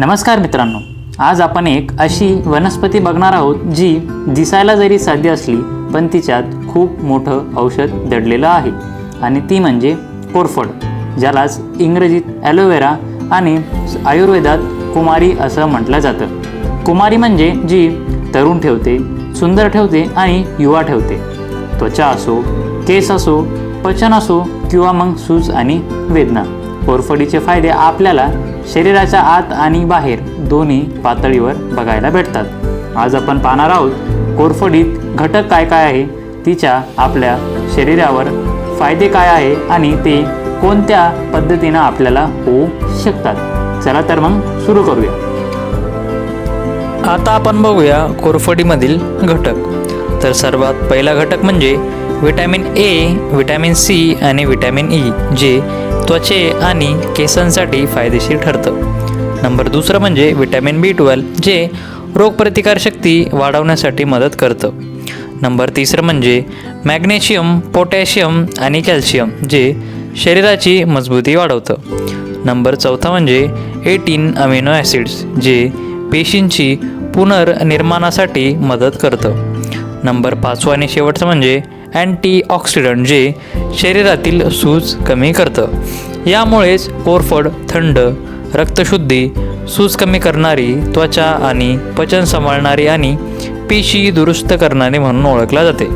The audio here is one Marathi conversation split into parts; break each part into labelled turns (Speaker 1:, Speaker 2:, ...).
Speaker 1: नमस्कार मित्रांनो आज आपण एक अशी वनस्पती बघणार आहोत जी दिसायला जरी साध्य असली पण तिच्यात खूप मोठं औषध दडलेलं आहे. आणि ती म्हणजे कोरफड ज्यालाच इंग्रजीत ॲलोवेरा आणि आयुर्वेदात कुमारी असं म्हटलं जातं. कुमारी म्हणजे जी तरुण ठेवते सुंदर ठेवते आणि युवा ठेवते. त्वचा असो केस असो पचन असो किंवा मग सूज आणि वेदना. कोरफडीचे फायदे आपल्याला शरीराच्या आत आणि बाहेर दोन्ही पातळीवर बघायला भेटतात. आज आपण पाहणार आहोत कोरफडीत घटक काय काय आहे? तिच्या आपल्या शरीरावर फायदे काय आहे आणि ते कोणत्या पद्धतीनं आपल्याला होऊ शकतात? चला तर मग सुरू करूया.
Speaker 2: आता आपण बघूया कोरफडीमधील घटक. तर सर्वात पहिला घटक म्हणजे व्हिटॅमिन ए व्हिटॅमिन सी आणि व्हिटॅमिन ई e, जे त्वचे आणि केसांसाठी फायदेशीर ठरतं. नंबर दुसरं म्हणजे व्हिटॅमिन बी ट्वेल्व जे रोगप्रतिकारशक्ती वाढवण्यासाठी मदत करतं. नंबर तिसरं म्हणजे मॅग्नेशियम पोटॅशियम आणि कॅल्शियम जे शरीराची मजबूती वाढवतं. नंबर चौथा म्हणजे एटीन अमिनो ॲसिड्स जे पेशींची पुनर्निर्माणासाठी मदत करतं. नंबर पाचवा आणि शेवटचं म्हणजे अँटीऑक्सिडंट जे शरीरातील सूज कमी करतं. यामुळेच कोरफड थंड रक्तशुद्धी सूज कमी करणारी त्वचा आणि पचन सांभाळणारी आणि पेशी दुरुस्त करणारी म्हणून ओळखला जाते.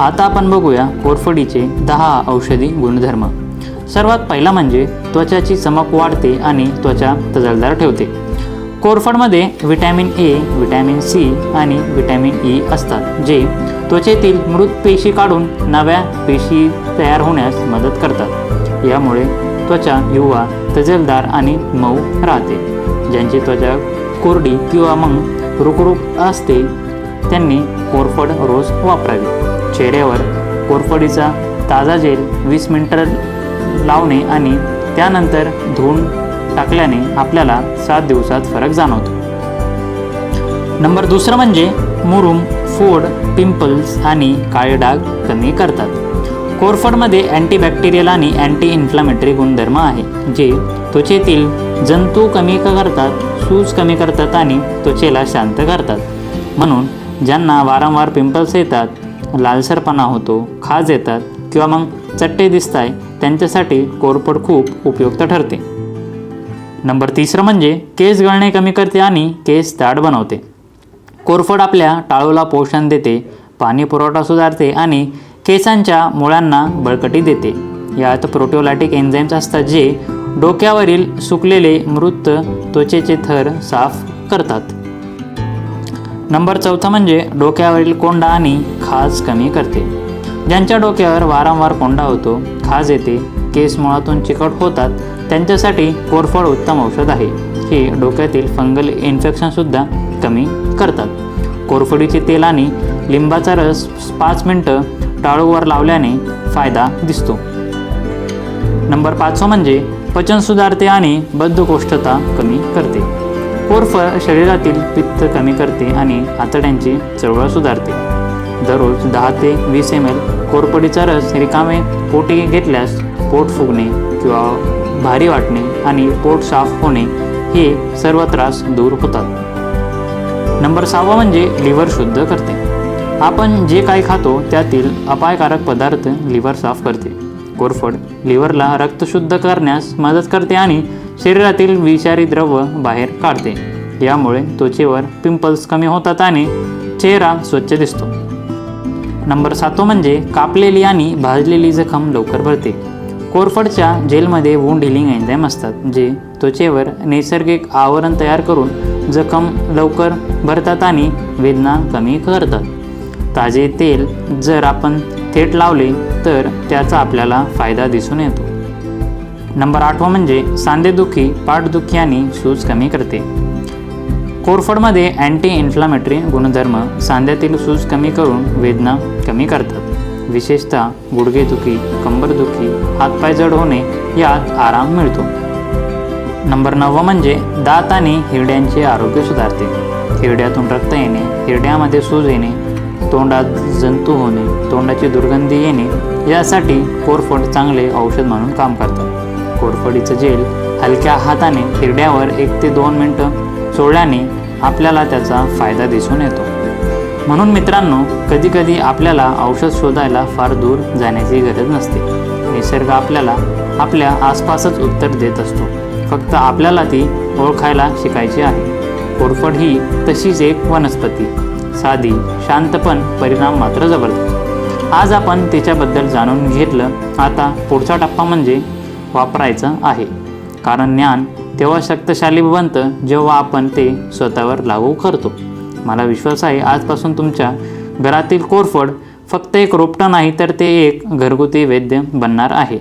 Speaker 1: आता आपण बघूया कोरफडीचे दहा औषधी गुणधर्म. सर्वात पहिला म्हणजे त्वचाची चमक वाढते आणि त्वचा तजलदार ठेवते. कोरफडमध्ये व्हिटॅमिन ए व्हिटॅमिन सी आणि व्हिटॅमिन ई असतात जे त्वचेतील मृत पेशी काढून नव्या पेशी तयार होण्यास मदत करतात. यामुळे त्वचा युवा तजेलदार आणि मऊ राहते. ज्यांची त्वचा कोरडी किंवा मग रुकरुक असते त्यांनी कोरफड रोज वापरावी. चेहऱ्यावर कोरफडीचा ताजा जेल वीस मिनटं लावणे आणि त्यानंतर धुवून टाकल्याने आपल्याला सात दिवसात फरक जाणवतो. नंबर दुसरं म्हणजे मुरुम फोड पिंपल्स आणि काळे डाग कमी करतात. कोरफडमध्ये अँटीबॅक्टेरियल आणि अँटी इन्फ्लामेटरी गुणधर्म आहे जे त्वचेतील जंतू कमी करतात सूज कमी करतात आणि त्वचेला शांत करतात. म्हणून ज्यांना वारंवार पिंपल्स येतात लालसरपणा होतो खाज येतात किंवा मग चट्टे दिसत आहे त्यांच्यासाठी कोरफड खूप उपयुक्त ठरते. नंबर तिसरं म्हणजे केस गळणे कमी करते आणि केस ताड बनवते. कोरफड आपल्या टाळूला पोषण देते पाणी पुरवठा सुधारते आणि केसांच्या मुळांना बळकटी देते. यात प्रोटिओलायटिक एन्झाईम्स असतात जे डोक्यावरील सुकलेले मृत त्वचेचे थर साफ करतात. नंबर चौथा म्हणजे डोक्यावरील कोंडा आणि खाज कमी करते. ज्यांच्या डोक्यावर वारंवार कोंडा होतो खाज येते केस मुळातून चिकट होतात त्यांच्यासाठी कोरफड उत्तम औषध आहे. हे डोक्यातील फंगल इन्फेक्शनसुद्धा कमी करतात. कोरफडीचे तेल आणि लिंबाचा रस पाच मिनटं टाळूवर लावल्याने फायदा दिसतो. नंबर पाचवं म्हणजे पचन सुधारते आणि बद्धकोष्ठता कमी करते. कोरफड शरीरातील पित्त कमी करते आणि आतड्यांची चळवळ सुधारते. दररोज दहा ते वीस एम एल कोरफडीचा रस रिकामे पोटी घेतल्यास पोट फुगणे किंवा भारी वाटणे आणि पोट साफ होणे हे सर्व त्रास दूर होतात. नंबर सहावा म्हणजे लिव्हर शुद्ध करते. आपण जे काही खातो त्यातील अपायकारक पदार्थ लिव्हर साफ करते. कोरफड लिव्हरला रक्त शुद्ध करण्यास मदत करते आणि शरीरातील विषारी द्रव्य बाहेर काढते. यामुळे त्वचेवर पिंपल्स कमी होतात आणि चेहरा स्वच्छ दिसतो. नंबर सातो म्हणजे कापलेली आणि भाजलेली जखम लवकर भरते. कोरफडच्या जेलमध्ये वुंड हिलिंग एन्झाईम असतात जे त्वचेवर नैसर्गिक आवरण तयार करून जखम लवकर भरतात आणि वेदना कमी करतात. ताजे तेल जर आपण थेट लावले तर त्याचा आपल्याला फायदा दिसून येतो. नंबर आठवा म्हणजे सांधेदुखी पाठदुखी आणि सूज कमी करते. कोरफडमध्ये अँटी इन्फ्लामेटरी गुणधर्म सांध्यातील सूज कमी करून वेदना कमी करतात. विशेषतः गुडघेदुखी कंबरदुखी हातपाय जड होणे यात आराम मिळतो. नंबर नववं म्हणजे दात आणि हिरड्यांचे आरोग्य सुधारते. हिरड्यातून रक्त येणे हिरड्यामध्ये सूज येणे तोंडात जंतू होणे तोंडाची दुर्गंधी येणे यासाठी कोरफड चांगले औषध म्हणून काम करतात. कोरफडीचं जेल हलक्या हाताने हिरड्यावर एक ते दोन मिनटं सोडल्याने आपल्याला त्याचा फायदा दिसून येतो. म्हणून मित्रांनो कधीकधी आपल्याला औषध शोधायला फार दूर जाण्याची गरज नसते. निसर्ग आपल्याला आपल्या आसपासच उत्तर देत असतो. फक्त आपल्याला ती ओळखायला शिकायची आहे. कोरफड ही तशीच एक वनस्पती. साधी शांत पण परिणाम मात्र जबरदस्त. आज आपण तिच्याबद्दल जाणून घेतलं. आता पुढचा टप्पा म्हणजे वापरायचं आहे. कारण ज्ञान तेव्हा शक्तशाली बनतं जेव्हा आपण ते स्वतःवर लागू करतो. मला विश्वास आहे आजपासून तुमच्या घरातील कोरफड फक्त एक रोपटं नाही तर ते एक घरगुती वैद्य बनणार आहे.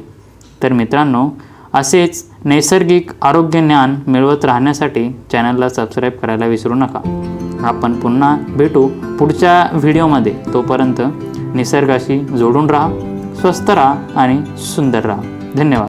Speaker 1: तर मित्रांनो असेच नैसर्गिक आरोग्य ज्ञान मिळवत राहण्यासाठी चॅनलला सबस्क्राईब करायला विसरू नका. आपण पुन्हा भेटू पुढच्या व्हिडिओमध्ये. तोपर्यंत निसर्गाशी जोडून राहा स्वस्थ राहा आणि सुंदर राहा. धन्यवाद.